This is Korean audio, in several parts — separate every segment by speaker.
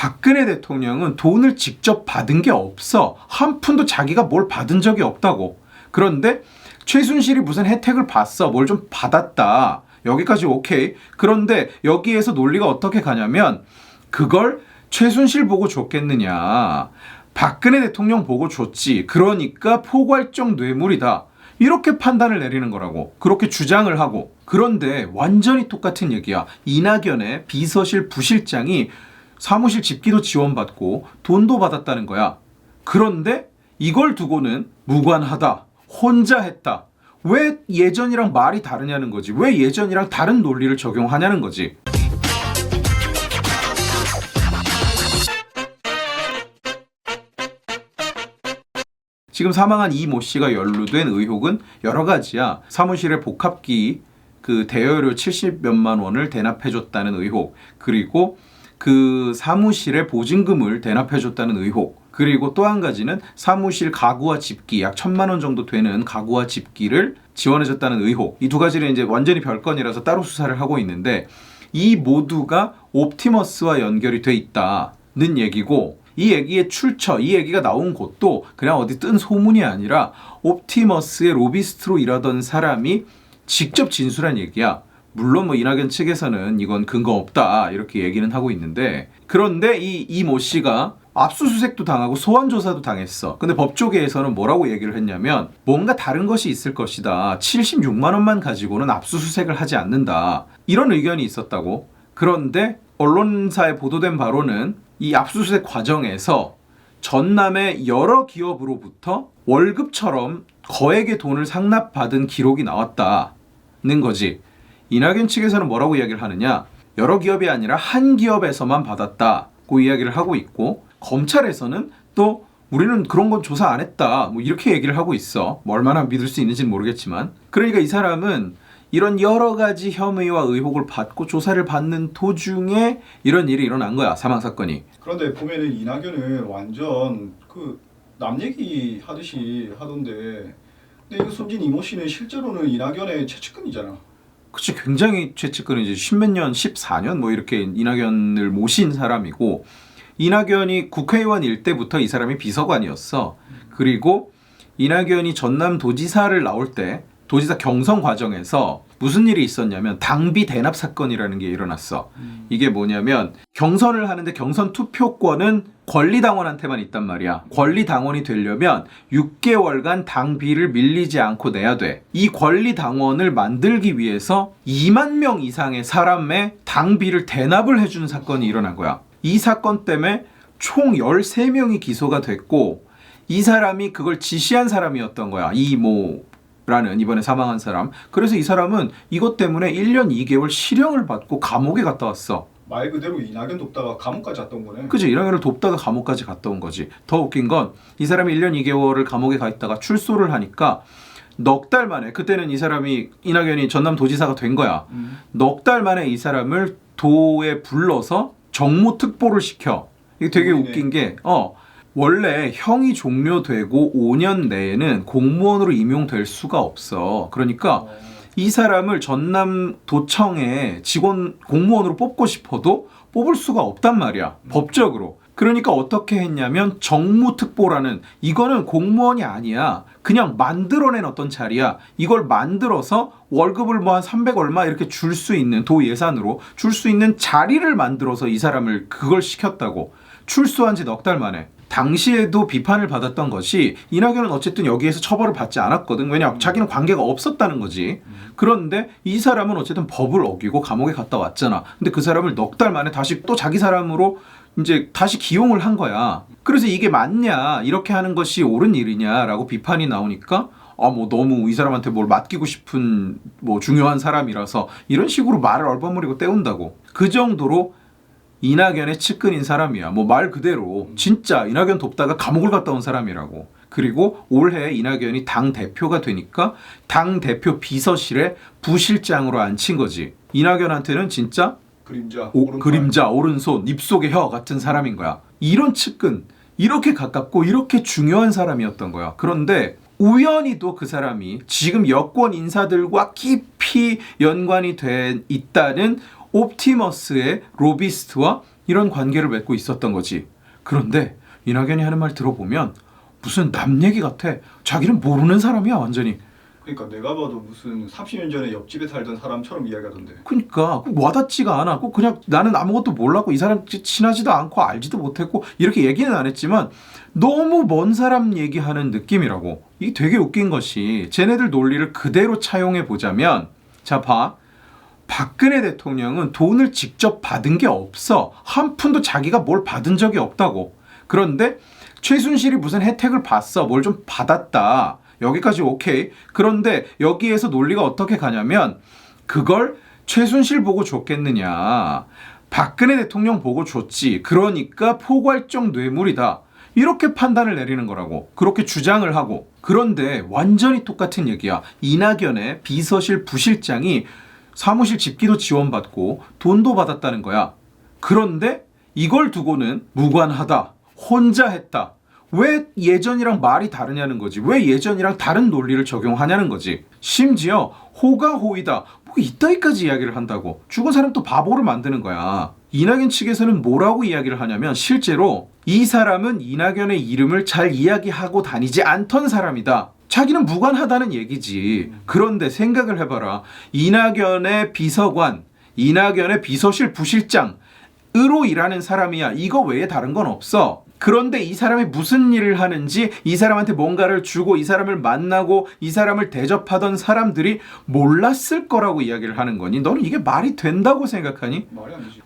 Speaker 1: 박근혜 대통령은 돈을 직접 받은 게 없어. 한 푼도 자기가 뭘 받은 적이 없다고. 그런데 최순실이 무슨 혜택을 봤어. 뭘 좀 받았다. 여기까지 오케이. 그런데 여기에서 논리가 어떻게 가냐면 그걸 최순실 보고 줬겠느냐. 박근혜 대통령 보고 줬지. 그러니까 포괄적 뇌물이다. 이렇게 판단을 내리는 거라고. 그렇게 주장을 하고. 그런데 완전히 똑같은 얘기야. 이낙연의 비서실 부실장이 사무실 집기도 지원받고 돈도 받았다는 거야. 그런데 이걸 두고는 무관하다. 혼자 했다. 왜 예전이랑 말이 다르냐는 거지. 왜 예전이랑 다른 논리를 적용하냐는 거지. 지금 사망한 이 모 씨가 연루된 의혹은 여러 가지야. 사무실에 복합기 그 대여료 70 몇만 원을 대납해줬다는 의혹, 그리고 그 사무실에 보증금을 대납해줬다는 의혹, 그리고 또 한 가지는 사무실 가구와 집기 약 천만 원 정도 되는 가구와 집기를 지원해줬다는 의혹. 이 두 가지는 이제 완전히 별건이라서 따로 수사를 하고 있는데 이 모두가 옵티머스와 연결이 돼 있다는 얘기고 이 얘기의 출처, 이 얘기가 나온 곳도 그냥 어디 뜬 소문이 아니라 옵티머스의 로비스트로 일하던 사람이 직접 진술한 얘기야. 물론 뭐 이낙연 측에서는 이건 근거 없다 이렇게 얘기는 하고 있는데 그런데 이 이 모 씨가 압수수색도 당하고 소환 조사도 당했어. 근데 법조계에서는 뭐라고 얘기를 했냐면 뭔가 다른 것이 있을 것이다. 76만 원만 가지고는 압수수색을 하지 않는다. 이런 의견이 있었다고. 그런데 언론사에 보도된 바로는 이 압수수색 과정에서 전남의 여러 기업으로부터 월급처럼 거액의 돈을 상납받은 기록이 나왔다는 거지. 이낙연 측에서는 뭐라고 이야기를 하느냐? 여러 기업이 아니라 한 기업에서만 받았다고 이야기를 하고 있고 검찰에서는 또 우리는 그런 건 조사 안 했다. 뭐 이렇게 얘기를 하고 있어. 뭐 얼마나 믿을 수 있는지는 모르겠지만. 그러니까 이 사람은 이런 여러 가지 혐의와 의혹을 받고 조사를 받는 도중에 이런 일이 일어난 거야. 사망 사건이.
Speaker 2: 그런데 보면은 이낙연은 완전 그 남 얘기 하듯이 하던데 근데 이거 손진 이모 씨는 실제로는 이낙연의 최측근이잖아.
Speaker 1: 그치 굉장히 최측근은 이제 십몇 년, 14년 뭐 이렇게 이낙연을 모신 사람이고 이낙연이 국회의원 일 때부터 이 사람이 비서관이었어. 그리고 이낙연이 전남 도지사를 나올 때 도지사 경선 과정에서 무슨 일이 있었냐면 당비 대납 사건이라는 게 일어났어. 이게 뭐냐면 경선을 하는데 경선 투표권은 권리당원한테만 있단 말이야. 권리당원이 되려면 6개월간 당비를 밀리지 않고 내야 돼. 이 권리당원을 만들기 위해서 2만 명 이상의 사람의 당비를 대납을 해주는 사건이 일어난 거야. 이 사건 때문에 총 13명이 기소가 됐고 이 사람이 그걸 지시한 사람이었던 거야. 이모 라는 이번에 사망한 사람. 그래서 이 사람은 이것 때문에 1년 2개월 실형을 받고 감옥에 갔다 왔어.
Speaker 2: 말 그대로 이낙연 돕다가 감옥까지 갔던 거네.
Speaker 1: 그지? 이랑이를 돕다가 감옥까지 갔다 온 거지. 더 웃긴 건 이 사람이 1년 2개월을 감옥에 가 있다가 출소를 하니까 넉 달 만에 그때는 이 사람이 이낙연이 전남 도지사가 된 거야.
Speaker 2: 음.
Speaker 1: 넉달 만에 이 사람을 도에 불러서 정무 특보를 시켜. 이게 되게
Speaker 2: 보이네.
Speaker 1: 웃긴 게 어. 원래 형이 종료되고 5년 내에는 공무원으로 임용될 수가 없어. 그러니까
Speaker 2: 어.
Speaker 1: 이 사람을 전남 도청에 직원 공무원으로 뽑고 싶어도 뽑을 수가 없단 말이야. 법적으로. 그러니까 어떻게 했냐면 정무특보라는 이거는 공무원이 아니야. 그냥 만들어낸 어떤 자리야. 이걸 만들어서 월급을 뭐 한 300 얼마 이렇게 줄 수 있는 도 예산으로 줄 수 있는 자리를 만들어서 이 사람을 그걸 시켰다고. 출소한 지 넉 달 만에. 당시에도 비판을 받았던 것이 이낙연은 어쨌든 여기에서 처벌을 받지 않았거든. 왜냐 자기는 관계가 없었다는 거지. 그런데 이 사람은 어쨌든 법을 어기고 감옥에 갔다 왔잖아. 근데 그 사람을 넉 달 만에 다시 또 자기 사람으로 이제 다시 기용을 한 거야. 그래서 이게 맞냐, 이렇게 하는 것이 옳은 일이냐라고 비판이 나오니까 아, 뭐 너무 이 사람한테 뭘 맡기고 싶은 뭐 중요한 사람이라서 이런 식으로 말을 얼버무리고 때운다고. 그 정도로 이낙연의 측근인 사람이야. 뭐 말 그대로 진짜 이낙연 돕다가 감옥을 갔다 온 사람이라고. 그리고 올해 이낙연이 당 대표가 되니까 당 대표 비서실에 부실장으로 앉힌 거지. 이낙연한테는 진짜
Speaker 2: 그림자.
Speaker 1: 오-. 그림자 오른손 입속의 혀 같은 사람인 거야. 이런 측근 이렇게 가깝고 이렇게 중요한 사람이었던 거야. 그런데 우연히도 그 사람이 지금 여권 인사들과 깊이 연관이 돼 있다는 옵티머스의 로비스트와 이런 관계를 맺고 있었던 거지. 그런데 이낙연이 하는 말 들어보면 무슨 남 얘기 같아. 자기는 모르는 사람이야 완전히.
Speaker 2: 그러니까 내가 봐도 무슨 30년 전에 옆집에 살던 사람처럼 이야기하던데.
Speaker 1: 그러니까 꼭 와닿지가 않아. 꼭 그냥 나는 아무것도 몰랐고 이 사람 친하지도 않고 알지도 못했고 이렇게 얘기는 안 했지만 너무 먼 사람 얘기하는 느낌이라고. 이게 되게 웃긴 것이 쟤네들 논리를 그대로 차용해 보자면 자 봐. 박근혜 대통령은 돈을 직접 받은 게 없어. 한 푼도 자기가 뭘 받은 적이 없다고. 그런데 최순실이 무슨 혜택을 봤어. 뭘 좀 받았다. 여기까지 오케이. 그런데 여기에서 논리가 어떻게 가냐면 그걸 최순실 보고 줬겠느냐. 박근혜 대통령 보고 줬지. 그러니까 포괄적 뇌물이다. 이렇게 판단을 내리는 거라고. 그렇게 주장을 하고. 그런데 완전히 똑같은 얘기야. 이낙연의 비서실 부실장이 사무실 집기도 지원받고 돈도 받았다는 거야. 그런데 이걸 두고는 무관하다. 혼자 했다. 왜 예전이랑 말이 다르냐는 거지. 왜 예전이랑 다른 논리를 적용하냐는 거지. 심지어 호가호이다. 뭐 이따위까지 이야기를 한다고. 죽은 사람 또 바보를 만드는 거야. 이낙연 측에서는 뭐라고 이야기를 하냐면 실제로 이 사람은 이낙연의 이름을 잘 이야기하고 다니지 않던 사람이다. 자기는 무관하다는 얘기지. 그런데 생각을 해봐라. 이낙연의 비서관, 이낙연의 비서실 부실장, 으로 일하는 사람이야. 이거 외에 다른 건 없어. 그런데 이 사람이 무슨 일을 하는지 이 사람한테 뭔가를 주고 이 사람을 만나고 이 사람을 대접하던 사람들이 몰랐을 거라고 이야기를 하는 거니? 너는 이게 말이 된다고 생각하니?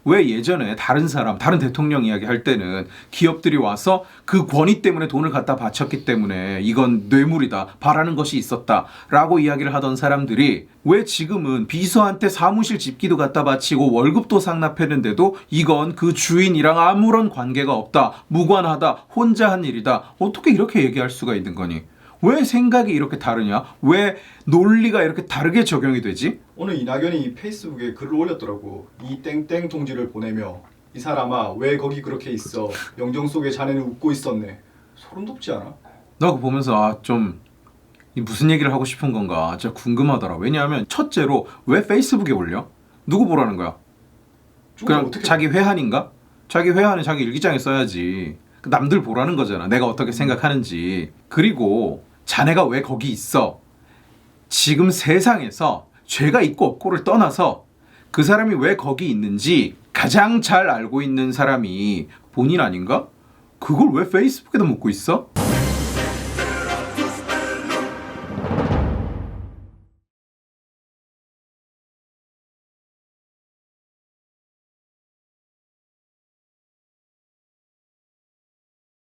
Speaker 1: 왜 예전에 다른 사람, 다른 대통령 이야기 할 때는 기업들이 와서 그 권위 때문에 돈을 갖다 바쳤기 때문에 이건 뇌물이다, 바라는 것이 있었다, 라고 이야기를 하던 사람들이 왜 지금은 비서한테 사무실 집기도 갖다 바치고 월급도 상납했는데도 이건 그 주인이랑 아무런 관계가 없다, 무관 하다, 혼자 한 일이다, 어떻게 이렇게 얘기할 수가 있는 거니? 왜 생각이 이렇게 다르냐? 왜 논리가 이렇게 다르게 적용이 되지?
Speaker 2: 오늘 이낙연이 페이스북에 글을 올렸더라고. 이 땡땡 통지를 보내며 이 사람아 왜 거기 그렇게 있어? 영정 속에 자네는 웃고 있었네. 소름 돋지 않아?
Speaker 1: 나 그거 보면서 아좀 무슨 얘기를 하고 싶은 건가 진짜 궁금하더라. 왜냐하면 첫째로 왜 페이스북에 올려? 누구 보라는 거야? 그냥 자기 회한인가? 자기 회한은 자기 일기장에 써야지. 그 남들 보라는 거잖아. 내가 어떻게 생각하는지. 그리고 자네가 왜 거기 있어? 지금 세상에서 죄가 있고 없고를 떠나서 그 사람이 왜 거기 있는지 가장 잘 알고 있는 사람이 본인 아닌가? 그걸 왜 페이스북에다 묻고 있어?